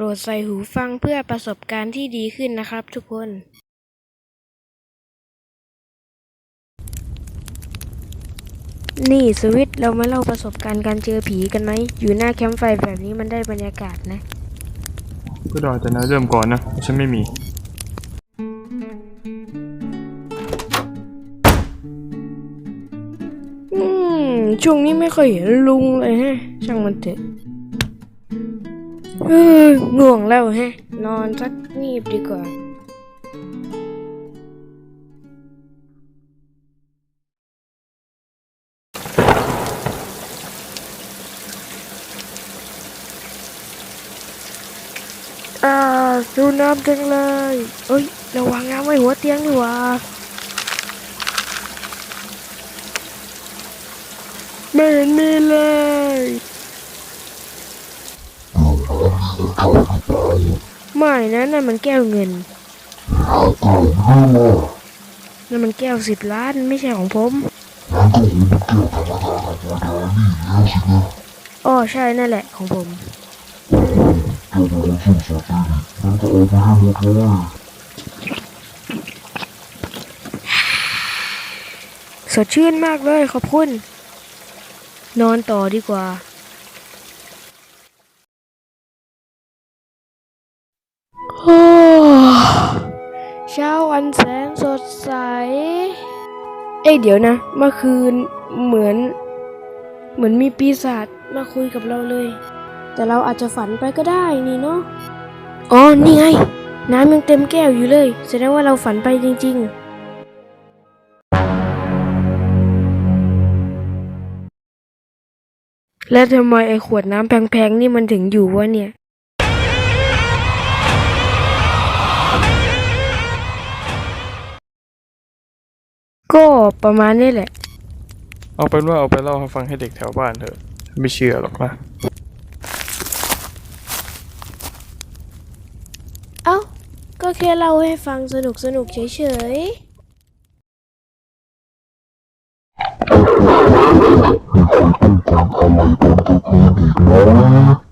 รดใส่หูฟังเพื่อประสบการณ์ที่ดีขึ้นนะครับทุกคนนี่สวิตเรามาเล่าประสบการณ์การเจอผีกันไหม อยู่หน้าแคมป์ไฟแบบนี้มันได้บรรยากาศนะ ก็ได้แต่นายเริ่มก่อนนะ ฉันไม่มี อืม ช่วงนี้ไม่ค่อยเห็นลุงเลยฮะ ช่างมันเถอะเออ ง่วงแล้วฮะ นอนสักงีบดีกว่า อ่าดูน้ำจังเลยเอ้ย ระวังน้ำไว้หัวเตียงดีกว่าไม่เห็นมีเลย ไม่นะนั่นมันแก้วเงินนั่นมันแก้วสิบล้านไม่ใช่ของผมอ๋อใช่นั่นแหละของผมสดชื่นมากเลยขอบคุณ นอนต่อดีกว่า เอ้ยเดี๋ยวนะ เมื่อคืนเหมือน เหมือนมีปีศาจมาคุยกับเราเลย แต่เราอาจจะฝันไปก็ได้นี่เนาะอ๋อนี่ไง น้ำยังเต็มแก้วอยู่เลย แสดงว่าเราฝันไปจริง ๆแล้วทำไมไอ้ขวดน้ำแพงๆนี่มันถึงอยู่วะเนี่ย ก็ประมาณนี้แหละ เอาเป็นว่าเอาไปเล่าให้ฟังให้เด็กแถวบ้านเถอะ ไม่เชื่อหรอกนะ เอ้า ก็แค่เล่าให้ฟังสนุกสนุกๆเฉยอะไ